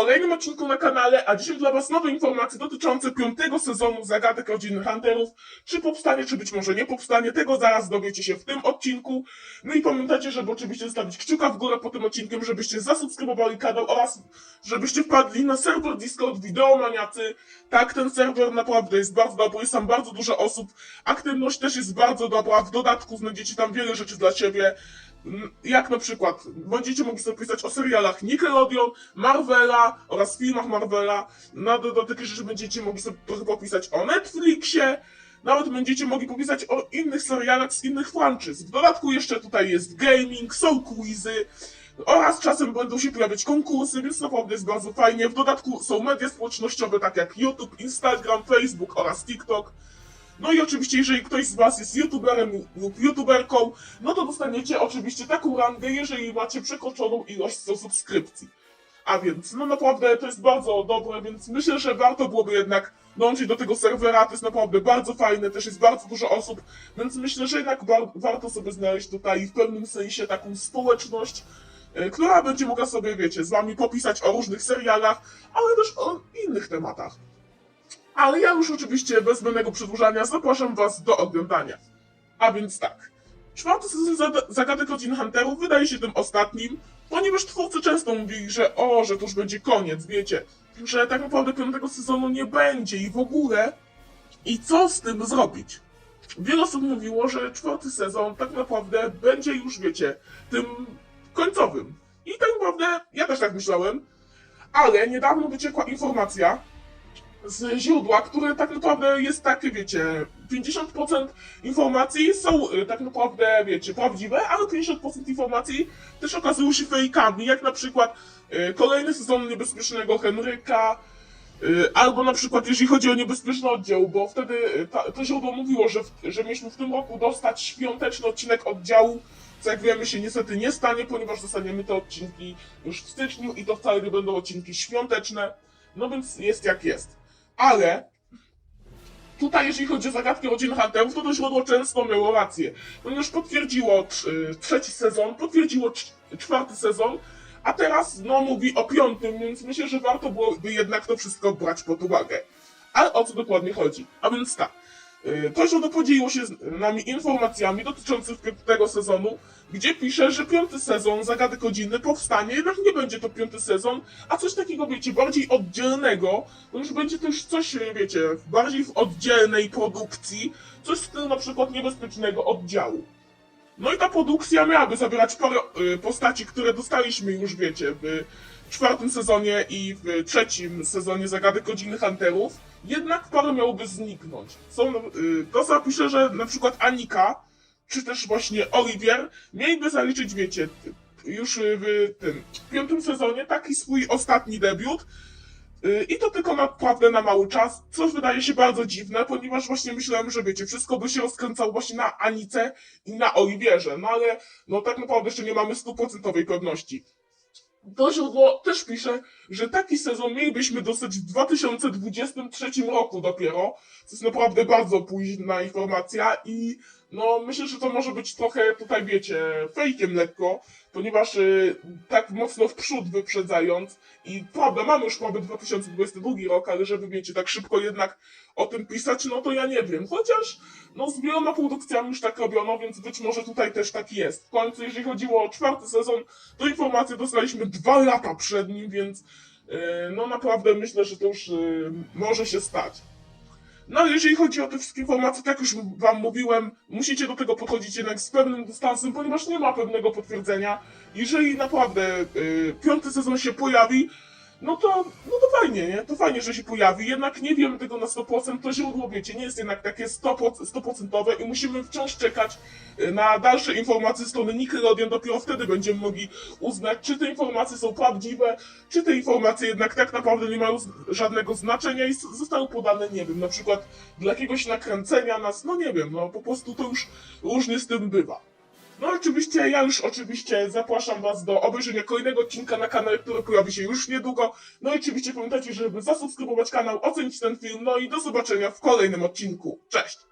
kolejnym odcinku na kanale, a dzisiaj dla was nowe informacje dotyczące piątego sezonu Zagadek Rodzinnych Hunterów. Czy powstanie, czy być może nie powstanie, tego zaraz dowiecie się w tym odcinku. No i pamiętajcie, żeby oczywiście zostawić kciuka w górę po tym odcinkiem, żebyście zasubskrybowali kanał oraz żebyście wpadli na serwer Discord Wideomaniacy. Tak, ten serwer naprawdę jest bardzo dobry, jest tam bardzo dużo osób, aktywność też jest bardzo dobra, w dodatku znajdziecie tam wiele rzeczy dla siebie. Jak na przykład będziecie mogli sobie pisać o serialach Nickelodeon, Marvela oraz filmach Marvela. Na dodatek rzeczy będziecie mogli sobie popisać o Netflixie. Nawet będziecie mogli popisać o innych serialach z innych franczyz. W dodatku jeszcze tutaj jest gaming, są quizy oraz czasem będą się pojawiać konkursy, więc naprawdę jest bardzo fajnie. W dodatku są media społecznościowe, tak jak YouTube, Instagram, Facebook oraz TikTok. No i oczywiście, jeżeli ktoś z Was jest youtuberem lub youtuberką, no to dostaniecie oczywiście taką rangę, jeżeli macie przekroczoną ilość subskrypcji. A więc, no naprawdę to jest bardzo dobre, więc myślę, że warto byłoby jednak dołączyć do tego serwera. To jest naprawdę bardzo fajne, też jest bardzo dużo osób, więc myślę, że jednak war- warto sobie znaleźć tutaj w pewnym sensie taką społeczność, e, która będzie mogła sobie, wiecie, z Wami popisać o różnych serialach, ale też o innych tematach. Ale ja już oczywiście bez zbędnego przedłużania zapraszam Was do oglądania. A więc tak. Czwarty sezon Zagadek Rodzin Hunterów wydaje się tym ostatnim, ponieważ twórcy często mówili, że o, że to już będzie koniec, wiecie, że tak naprawdę piątego sezonu nie będzie i w ogóle. I co z tym zrobić? Wiele osób mówiło, że czwarty sezon tak naprawdę będzie już, wiecie, tym końcowym. I tak naprawdę ja też tak myślałem, ale niedawno wyciekła informacja, z źródła, które tak naprawdę jest takie, wiecie, 50% informacji są y, tak naprawdę, wiecie, prawdziwe, ale 50% informacji też okazują się fejkami, jak na przykład y, kolejny sezon Niebezpiecznego Henryka, y, albo na przykład jeżeli chodzi o Niebezpieczny Oddział, bo wtedy ta, to źródło mówiło, że, w, że mieliśmy w tym roku dostać świąteczny odcinek oddziału, co jak wiemy się niestety nie stanie, ponieważ dostaniemy te odcinki już w styczniu i to wcale nie będą odcinki świąteczne, no więc jest jak jest ale tutaj, jeżeli chodzi o zagadki rodzin Hunterów, to to źródło często miało rację, ponieważ potwierdziło tr- trzeci sezon, potwierdziło cz- czwarty sezon, a teraz no mówi o piątym, więc myślę, że warto byłoby jednak to wszystko brać pod uwagę. Ale o co dokładnie chodzi? A więc tak. Y, To źródło podzieliło się z nami informacjami dotyczącymi piątego sezonu, gdzie pisze, że piąty sezon Zagadek Rodziny powstanie, jednak nie będzie to piąty sezon, a coś takiego, wiecie, bardziej oddzielnego, to już będzie też coś, wiecie, bardziej w oddzielnej produkcji, coś z stylu na przykład niebezpiecznego oddziału. No i ta produkcja miałaby zawierać parę y, postaci, które dostaliśmy już, wiecie, w czwartym sezonie i w trzecim sezonie Zagadek Rodziny Hunterów, jednak parę miałoby zniknąć. Są, y, to zapisze, że na przykład Anika, czy też właśnie Oliwier, mieliby zaliczyć, wiecie, już w tym piątym sezonie taki swój ostatni debiut, Y, I to tylko naprawdę na mały czas, co wydaje się bardzo dziwne, ponieważ właśnie myślałem, że wiecie, wszystko by się rozkręcało właśnie na Anice i na Oliwierze, no ale no tak naprawdę jeszcze nie mamy stuprocentowej pewności. To źródło też pisze, że taki sezon mielibyśmy dostać w 2023 roku dopiero, co jest naprawdę bardzo późna informacja i no myślę, że to może być trochę tutaj wiecie, fejkiem lekko, ponieważ y, tak mocno w przód wyprzedzając i prawda, mamy już prawie 2022 rok, ale żeby wiecie, tak szybko jednak o tym pisać, no to ja nie wiem. Chociaż no z wieloma produkcjami już tak robiono, więc być może tutaj też tak jest. W końcu, jeżeli chodziło o czwarty sezon, to informacje dostaliśmy dwa lata przed nim, więc yy, no naprawdę myślę, że to już yy, może się stać. No ale jeżeli chodzi o te wszystkie informacje, tak już wam mówiłem, musicie do tego podchodzić jednak z pewnym dystansem, ponieważ nie ma pewnego potwierdzenia. Jeżeli naprawdę yy, piąty sezon się pojawi, no to, no to fajnie, nie? To fajnie, że się pojawi, jednak nie wiemy tego na 100%, to źródło, wiecie, nie jest jednak takie 100%, 100% i musimy wciąż czekać y, na dalsze informacje z strony Nickelodeon, dopiero wtedy będziemy mogli uznać, czy te informacje są prawdziwe, czy te informacje jednak tak naprawdę nie mają żadnego znaczenia i zostały podane, nie wiem, na przykład dla jakiegoś nakręcenia nas, no nie wiem, no po prostu to już różnie z tym bywa. No oczywiście, ja już oczywiście zapraszam Was do obejrzenia kolejnego odcinka na kanale, który pojawi się już niedługo. No i oczywiście pamiętajcie, żeby zasubskrybować kanał, ocenić ten film, no i do zobaczenia w kolejnym odcinku. Cześć!